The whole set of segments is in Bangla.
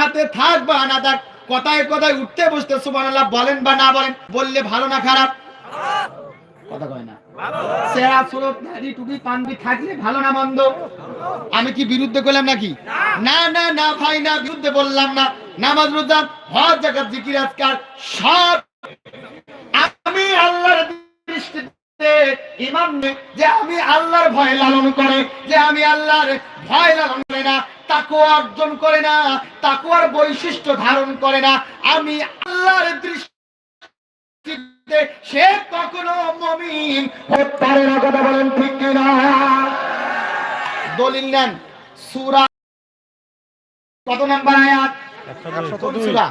হাতে থাক বা না থাক কথায় কথায় উঠতে বসতে সুবহানাল্লাহ বলেন বা না বলেন, বললে ভালো না খারাপ? কথা কয় না। আমি কি বিরুদ্ধে করলাম নাকি? না না না ভাই, না বিরুদ্ধে বললাম না। নামাজ জিকির, আজকার সব আমি আল্লাহর ইমাম যে আমি আল্লাহর ভয় লালন করে, যে আমি আল্লাহর ভয় লালন করে না। তাকুয়া অর্জন করে না তাকুয়ার বৈশিষ্ট্য ধারণ করে না। আমি আল্লাহর দৃষ্টিতে সে কখনো মমিন পারে না কথা বলেন ঠিক কিনা? দলিল নেন সুরা কত নাম্বার আয়াত? সুরা?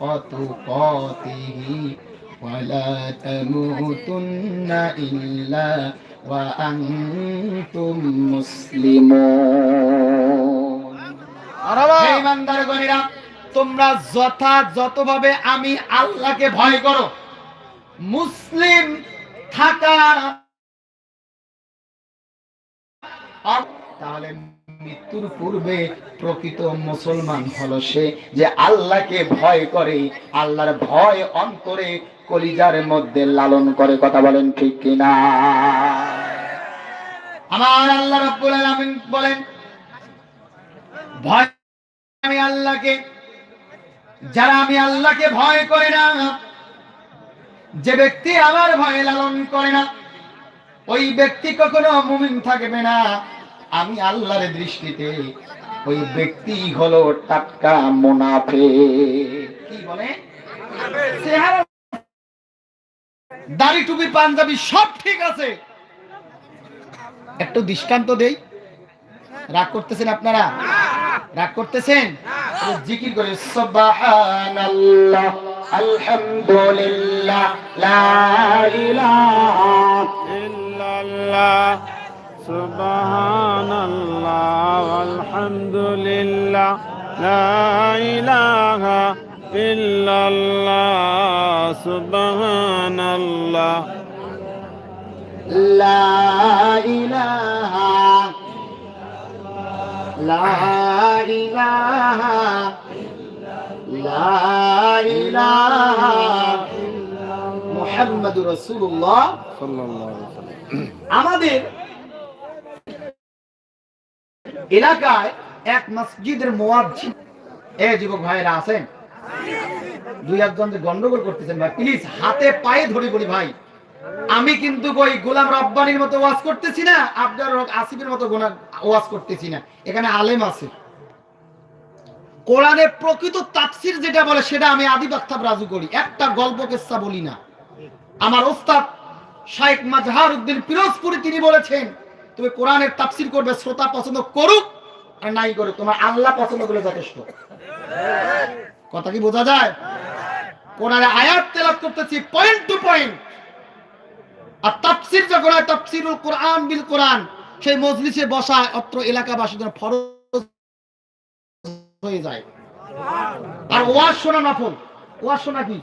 الله حق تقاته ولا تموتن إلا وأنتم مسلمون হে ইমানদারগণেরা তোমরা যথাযথভাবে আমি আল্লাহকে ভয় করো মুসলিম থাকা তাহলে মৃত্যুর পূর্বে প্রকৃত মুসলমান হলো সে যে আল্লাহকে ভয় করে, আল্লাহর ভয় অন্তরে কলিজার মধ্যে লালন করে। কথা বলেন ঠিক কিনা? আমার আল্লাহ বলেন, ভয় আমি আল্লাহকে, যারা আমি আল্লাহকে ভয় করে না, যে ব্যক্তি আমার ভয় লালন করে না, ওই ব্যক্তি কখনো মুমিন থাকবে না। আমি আল্লাহর দৃষ্টিতে ওই ব্যক্তি হলো টাটকা মুনাফে। কি বলে? দাড়ি টুপি, পাঞ্জাবি সব ঠিক আছে। একটু দৃষ্টান্ত দেই। রাগ করতেছেন আপনারা? রাগ করতেছেন? জিকির করে আলহামদুলিল্লাহ সুবহানাল্লাহ আলহামদুলিল্লাহ লা ইলাহা ইল্লাল্লাহ সুবহানাল্লাহ। লা ইলাহা লা ইলাহা লা ইলাহা মুহাম্মাদুর রাসূলুল্লাহ। সাল্লাল্লাহু আলাইহি ওয়াসাল্লাম আমাদের এলাকায় এক মসজিদের মোয়াজ্জিন। এ যুবক ভাইরা আছেন? দুই একজন যে গন্ডগোল করতেছেন ভাই। প্লিজ হাতে পায়ে ধরে বলি ভাই। আমি কিন্তু ওই গোলাম রব্বানির মতো ওয়াজ করতেছি না আপনার আসিফের মতো গোনা- ওয়াজ করতেছি না। এখানে আলেম আছে। কোরআনের প্রকৃত তাফসির যেটা বলে, সেটা আমি আদি বাক্তাব রাজু করি। একটা গল্প, কেসা বলি না। আমার ওস্তাদ শাইখ মাজহার উদ্দিন পিরোজপুরি তিনি বলেছেন তুমি কোরআনের তাফসির করবে শ্রোতা পছন্দ করুক আর নাই করুক তোমার আল্লাহ পছন্দ করলে যথেষ্ট। কথা কি বোঝা যায়? কোরআনে আয়াত তেলাত করতেছি পয়েন্ট টু পয়েন্ট আর তাফসির যখন হয় তাফসিরুল কোরআন বিল কোরআন সেই মজলিসে বসা অত্র এলাকাবাসীর জন্য ফরজ হয়ে যায়। আর ওয়াজ শোনা নফল। ওয়াজ শোনা কি?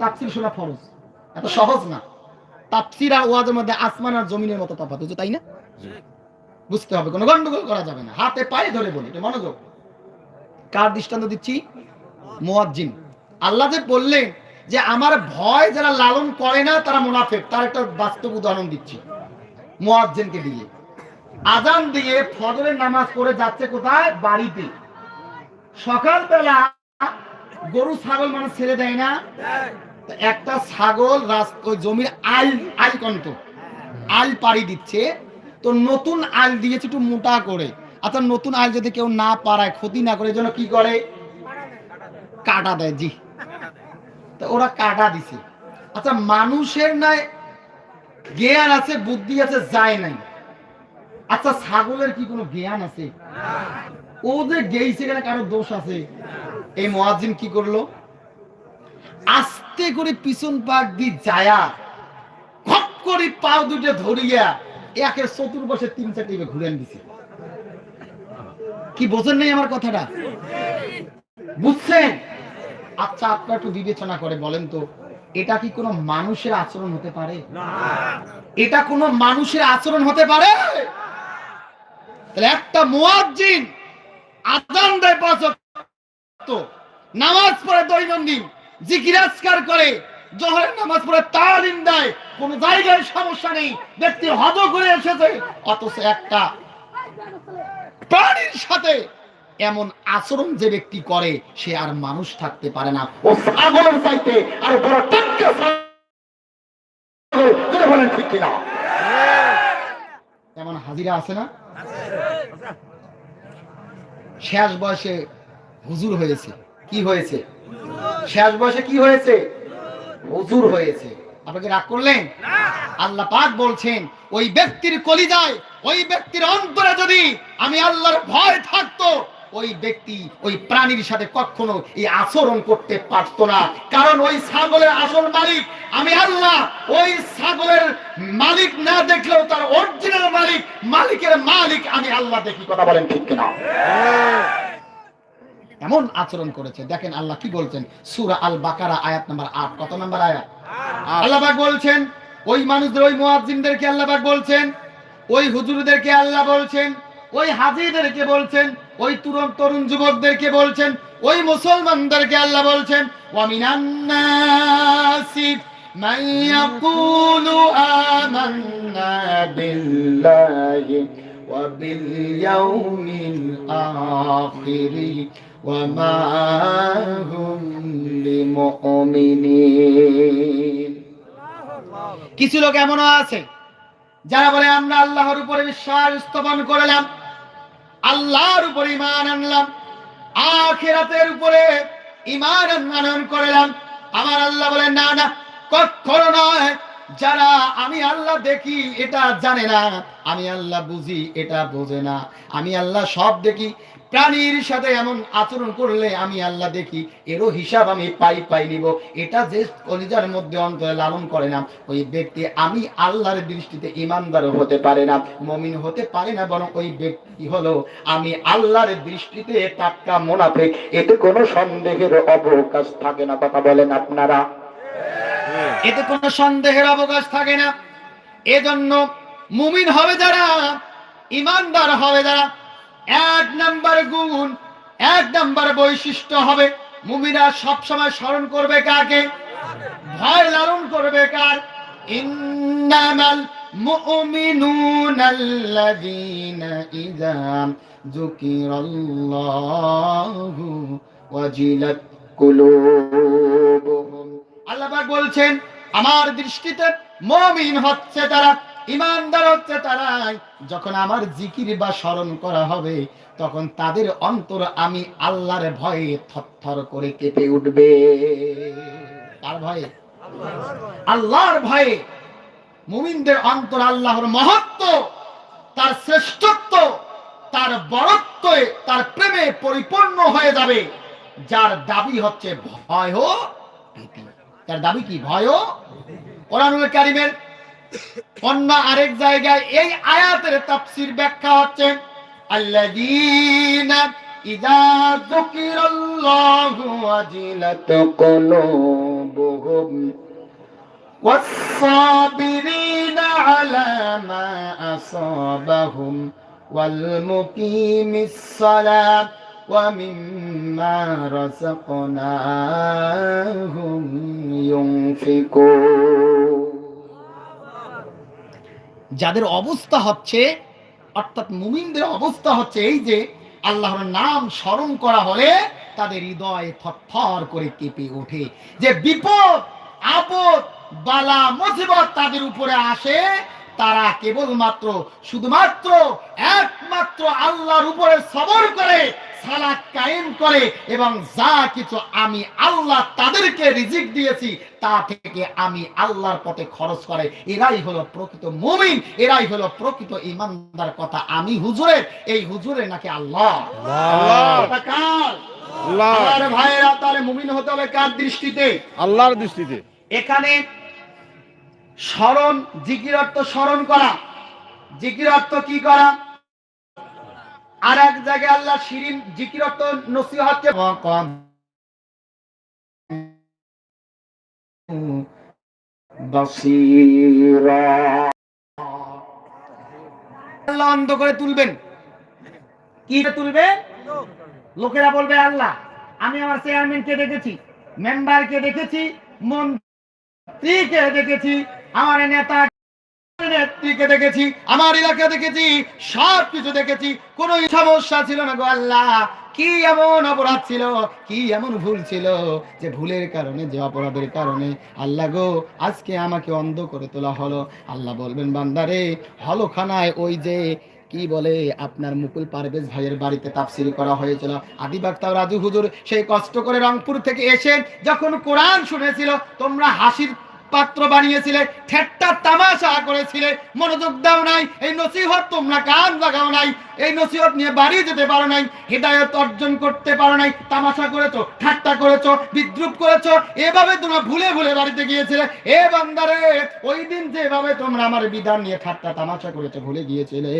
তাফসির শোনা ফরজ। এত সহজ না। তাফসির আর ওয়াজের মধ্যে আসমান আর জমিনের মতো তফাৎ হচ্ছে তাই না? বুঝতে হবে কোনো গন্ডগোল করা যাবে না। হাতে পায়ে ধরে বলি এটা মনোযোগ। কার দৃষ্টান্ত দিচ্ছি? মুয়াজ্জিন। আল্লাহ যে বললেন যে আমার ভয় যারা লালন করে না তারা মুনাফেক। তার একটা বাস্তব উদাহরণ দিচ্ছি। মুয়াজ্জিনকে দিয়ে আজান দিয়ে ফজরের নামাজ পড়ে যাচ্ছে কোথায়? বাড়িতে। সকালবেলা গরু ছাগল মানুষ ছেড়ে দেয় না? একটা ছাগল জমির আল আল কন্ত। আল পাড়ি দিচ্ছে। তো নতুন আল দিয়েছে একটু মোটা করে। আচ্ছা নতুন আল যদি কেউ না পারায় ক্ষতি না করে জন্য কি করে? কাটা দেয়, জি। তো ওরা কাটা দিছে। আচ্ছা মানুষের নাই জ্ঞান আছে, বুদ্ধি আছে, যায় নাই। আচ্ছা ছাগলের কি কোনো জ্ঞান আছে? ও যে গেইছে কারও দোষ আছে? এই মহাজিন কি করল? আস্তে করে পিছন পাক দিয়ে যায়া। খপ করে পাও দুটো ধরিয়া একে চতুর্পাশে তিন চারটে ঘুরে দিছে কি বোঝেন নাই আমার কথাটা? বুঝছেন? আচ্ছা আপনারা একটু বিবেচনা করে বলেন তো এটা কি কোনো মানুষের আচরণ হতে পারে? এটা কোনো মানুষের আচরণ হতে পারে? তাহলে একটা মুয়াজ্জিন আজান দেয় পাঁচ নামাজ পড়ে দৈনন্দিন জিকিরাজকার করে, জোহরের নামাজ পড়ে তালিম দেয়, কোন জায়গায় সমস্যা নেই, ব্যক্তি হজ করে এসেছে, অথচ একটা প্রাণীর সাথে এমন আচরণ যে ব্যক্তি করে, সে আর মানুষ থাকতে পারে না। ও ছাগলের চাইতে আর বড় ছাগল বলেন ঠিক কিনা। এমন হাজিরা আছে না? শেষ বয়সে হুজুর হয়েছে। কি হয়েছে? শেষ বয়সে কি হয়েছে? হুজুর হয়েছে। আপনাকে রাগ করলেন? আল্লাহ পাক বলছেন ওই ব্যক্তির কলিজায় ওই ব্যক্তির অন্তরে যদি আমি আল্লাহর ভয় থাকতো ওই ব্যক্তি ওই প্রাণীর সাথে কখনো এই আচরণ করতে পারতো না। কারণ ওই ছাগলের আসল মালিক আমি আল্লাহ ওই ছাগলের মালিক না দেখলেও তার অরিজিনাল মালিক মালিকের মালিক আমি আল্লাহ দেখি। কথা বলেন ঠিক কিনা? এমন আচরণ করেছে। দেখেন আল্লাহ কি বলছেন? সূরা আল বাকারা আয়াত নাম্বার আট। কত নাম্বার আয়াত? আল্লাহবাক বলছেন ওই মানুষদের ওই মুয়াজ্জিনদেরকে আল্লাহবাক বলছেন ওই হুজুরদেরকে আল্লাহ বলছেন ওই হাজিদেরকে বলছেন ওই তরুণ তরুণ যুবকদেরকে বলছেন ওই মুসলমানদেরকে আল্লাহ বলছেন ওয়ামিনান নাসি মান ইয়াকুলু আমান্না বিল্লাহি ওয়া কিছু লোক এমনও আছে, যারা বলে, আমরা আল্লাহর উপরে বিশ্বাস স্থাপন করলাম, আল্লাহর উপর ইমান আনলাম, আখেরাতের উপরে ইমান আনয়ন করলাম। আমার আল্লাহ বলে, না না, কখনো নয়। যারা আমি আল্লাহ দেখি, এটা জানে না। আমি আল্লাহ বুঝি, এটা বোঝে না। আমি আল্লাহ সব দেখি প্রাণীর সাথে এমন আচরণ করলে আমি আল্লাহ দেখি, এরও হিসাব আমি পাই পাই নিব। এটা যে কলিজার মধ্যে অন্তরে লালন করে না, ওই ব্যক্তি আমি আল্লাহর দৃষ্টিতে ইমানদার হতে পারে না, মমিন হতে পারে না, বরং ওই ব্যক্তি হলো আমি আল্লাহর দৃষ্টিতে টাটকা মোনাফেক। এতে কোনো সন্দেহের অবকাশ থাকে না, কথা বলেন আপনারা। এতে কোনো সন্দেহের অবকাশ থাকে না। এজন্য মুমিন হবে যারা, ইমানদার হবে যারা এক নাম্বার গুণ, এক নাম্বার বৈশিষ্ট্য হবে। মুমিরা সব সময় স্মরণ করবে কাকে? ভয় লালন করবে কার? ইন্নামাল মুমিনুনা আল্লাযীনা ইযা যুকিরাল্লাহু ওয়াজিলাত কুলুবুহুম। আল্লাহ পাক বলছেন, আমার দৃষ্টিতে মমিন হচ্ছে তারা ইমানদার হচ্ছে তারাই। যখন আমার জিকির বা স্মরণ করা হবে, তখন তাদের অন্তর আমি আল্লাহর ভয়ে থরথর করে কেঁপে উঠবে। তার ভয়ে? আল্লাহর ভয়ে। মুমিনদের অন্তর আল্লাহর মহত্ব, তার শ্রেষ্ঠত্ব, তার বরত্ব, তার প্রেমে পরিপূর্ণ হয়ে যাবে। যার দাবি হচ্ছে ভয় তার দাবি কি? ভয় কোরআনুল কারিমের অন্য আরেক জায়গায় এই আয়াতের তাফসীর ব্যাখ্যা হচ্ছে আল্লাযীনা ইযা যুকিরাল্লাহু ওয়াজিলাত কুলুবুহুম والصابرين على ما أصابهم والمقيم الصلاة ومما رزقناهم ينفقون যাদের অবস্থা হচ্ছে, অর্থাৎ মুমিনদের অবস্থা হচ্ছে এই যে, আল্লাহর নাম স্মরণ করা হলে তাদের হৃদয় থরথর করে কেঁপে ওঠে। যে বিপদ, আপদ, বালা, মুসিবত তাদের উপরে আসে, তারা কেবলমাত্র, শুধুমাত্র, একমাত্র আল্লাহর উপরে সবর করে সালাত কায়েম করে এবং যা কিছু আমি আল্লাহ তাদেরকে রিজিক দিয়েছি তা থেকে আমি আল্লাহর পথে খরচ করে। এরাই হলো প্রকৃত মুমিন এরাই হলো প্রকৃত ইমানদার কথা। আমি হুজুরের এই হুজুরের নাকি আল্লাহ। আল্লাহ। ভাইয়েরা তাহলে মুমিন হতে হবে কার দৃষ্টিতে? আল্লাহর দৃষ্টিতে। এখানে স্মরণ জিকির অর্থ স্মরণ করা। জিকির অর্থ কি করা? আর এক জায়গায় আল্লাহ শিরিন জিকির অর্থ নসিহতকে বাসীরা। আল্লাহ অন্ধ করে তুলবেন। কি তুলবে লোকেরা বলবে আল্লাহ আমি আমার চেয়ারম্যানকে দেখেছি মেম্বারকে দেখেছি মন্ত্রীকে দেখেছি আমার নেতা নেত্রীকে দেখেছি, আমার এলাকা দেখেছি সব কিছু দেখেছি সমস্যা ছিল না গো আল্লাহ। কি এমন অপরাধ ছিল, কি এমন ভুল ছিল যে ভুলের কারণে, যে অপরাধের কারণে আল্লাহ গো, আজকে আমাকে অন্ধ করে তোলা হলো। আল্লাহ বলবেন বান্দারে হলখানায় ওই যে, কি বলে, আপনার মুকুল পারভেজ ভাইয়ের বাড়িতে তাফসিল করা হয়েছিল। আদিবাক্তাও রাজু হুজুর সেই কষ্ট করে রংপুর থেকে এসে যখন কোরআন শুনেছিল, তোমরা হাসির পাত্র বানিয়েছিলে ঠেট্টা তামাশা করেছিলে। মনোযোগ দাও নাই এই নসিহত তোমরা কান লাগাও নাই। এই নসিহত নিয়ে বাড়ি যেতে পারো নাই, হৃদায়ত অর্জন করতে পারো নাই, তামাশা করেছ, ঠাট্টা করেছ, বিদ্রুপ করেছ, এভাবে তোমরা ভুলে ভুলে বাড়িতে গিয়েছিলে। এ বান্দারে, ওই দিন যেভাবে তোমরা আমার বিধান নিয়ে ঠাট্টা তামাশা করেছ, ভুলে গিয়েছিলে,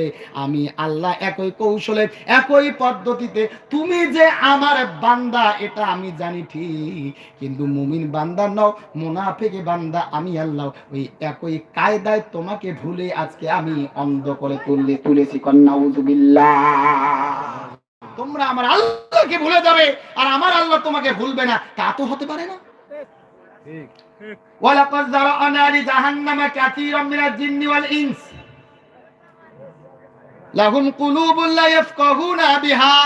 আমি আল্লাহ একই কৌশলে, একই পদ্ধতিতে, তুমি যে আমার বান্দা, এটা আমি জানি ঠিক, কিন্তু মুমিন বান্দা নও, মুনাফিকে বান্দা আমি আল্লাহ, ওই একই কায়দায় তোমাকে ভুলে আজকে আমি অন্ধ করে তুললে তুলেছি। কন্যাউজুবিল্লাহ তোমরা আমার আল্লাহকে ভুলে যাবে আর আমার আল্লাহ তোমাকে ভুলবে না। তা তো হতে পারে না। ওয়ালাকাদ যারা'না লিজাহান্নামা কাসীরাম মিনাল জিন্নি ওয়াল ইনস। লাহুম কুলুবুন লা ইয়াফকাহুনা বিহা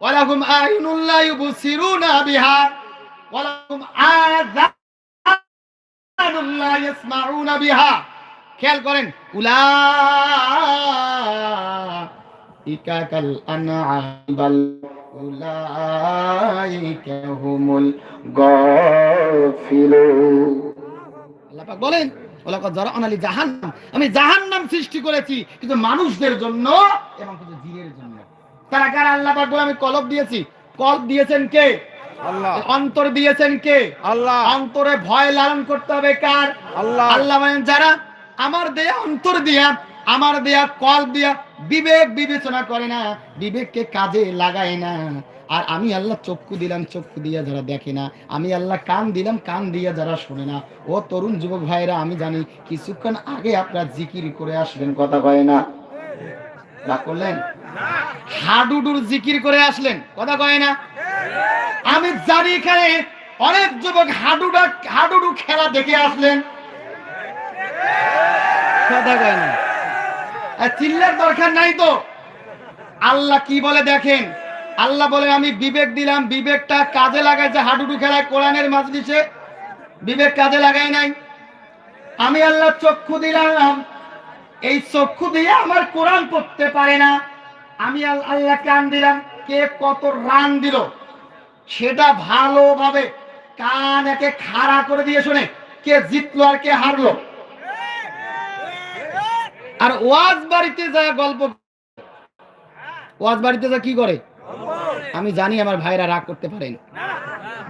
ওয়ালাহুম আ'ইনুন লা ইউবসিরুনা বিহা ওয়ালাহুম আযানুন লা ইয়াসমাউনা বিহা। খেয়াল করেন উলাইকা কাল আনআম বাল উলাইকা হুমুল গাফিলুন আল্লাহ পাক বলেন আমি জাহান্নাম সৃষ্টি করেছি কিন্তু মানুষদের জন্য এবং জিনের জন্য। তারা কারা আল্লাহ পাক বলে আমি কলব দিয়েছি। কলব দিয়েছেন কে? আল্লাহ। অন্তর দিয়েছেন কে? আল্লাহ। অন্তরে ভয় লালন করতে হবে কার? আল্লাহ। আল্লাহ মানে যারা আমার দেয়া অন্তর দিয়া, আমার দেয়া কল দিয়া বিবেক বিবেচনা করে না, বিবেককে কাজে লাগায় না। আর আমি আল্লাহ চক্ষু দিলাম, চক্ষু দিয়া যারা দেখে না, আমি আল্লাহ কান দিলাম, কান দিয়া যারা শোনে না। ও তরুণ যুবক ভাইরা আমি জানি কিছুক্ষণ আগে আপনারা জিকির করে আসবেন কথা কয় না? রাগ করলেন? হাডুডুর জিকির করে আসলেন, কথা কয় না? আমি জানি এখানে অনেক যুবক হাডুডা, হাডুডু খেলা দেখে আসলেন। কথা চিল্লার দরকার নাই তো। আল্লাহ কি বলে দেখেন? আল্লাহ বলে, আমি বিবেক দিলাম, বিবেকটা কাজে লাগায় যে হাডুডু খেলায় কোরআনের মাজলিসে। বিবেক কাজে লাগাই নাই। আমি আল্লাহ চক্ষু দিলাম। এই চক্ষু দিয়ে আমার কোরআন পড়তে পারে না। আমি আল- আল্লাহ কান দিলাম। কে কত রান দিল? সেটা ভালোভাবে কান একে খাড়া করে দিয়ে শোনে। কে জিতলো আর কে হারলো? আর ওয়াজ বাড়িতে যায় গল্প ওয়াজ বাড়িতে যা কি করে? আমি জানি আমার ভাইরা রাগ করতে পারেন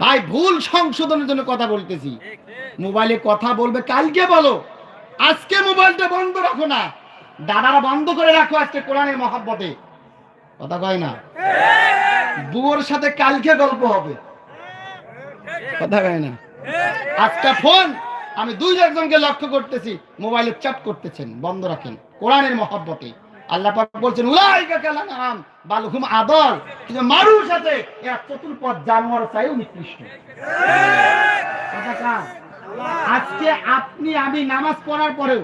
ভাই, ভুল সংশোধনের জন্য কথা বলতেছি। মোবাইলে কথা বলবে, কালকে বলো। আজকে মোবাইলটা বন্ধ রাখো না। দাদারা বন্ধ করে রাখো আজকে কোরআনের মহাব্বতে। কথা কয় না? বুয়োর সাথে কালকে গল্প হবে। কথা কয় না? আজকে ফোন আমি দুই একজনকে লক্ষ্য করতেছি, মোবাইলে চ্যাট করতেছেন, বন্ধ রাখেন, কোরআনের মহাব্বতে। আল্লাহ পাক বলছেন, উলাইকা কালানাম বালহুম আদল। কিন্তু মানুষ আছে, এরা চতুর্পদ জানোয়ার চাইও নিকৃষ্ট। আজকে আপনি আমি নামাজ পড়ার পরেও,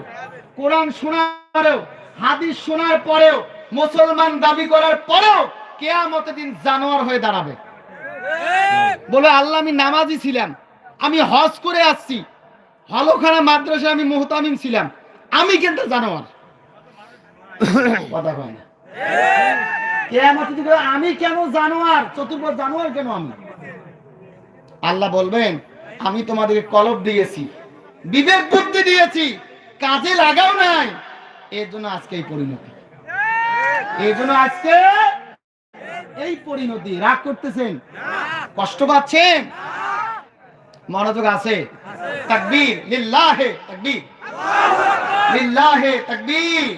কোরআন শোনার পরেও, হাদিস শোনার পরেও, মুসলমান দাবি করার পরেও কেয়ামতে দিন জানোয়ার হয়ে দাঁড়াবে। বলে, আল্লাহ আমি নামাজি ছিলাম, আমি হজ করে আসছি হলখানা মাদ্রাসায় আমি মোহতামিম ছিলাম। আমি কিন্তু জানোয়ার। কথা কয় আমি কেন জানোয়ার? চতুর্থ জানোয়ার কেন আমি? আল্লাহ বলবেন, আমি তোমাদের কলব দিয়েছি, বিবেক বুদ্ধি দিয়েছি, কাজে লাগাও নাই। এর জন্য আজকে এই পরিণতি। এই জন্য আজকে এই পরিণতি। রাগ করতেছেন? কষ্ট পাচ্ছেন? মনোযোগ আছে তাকবীর লিল্লাহে তাকবীর লিল্লাহে তাকবীর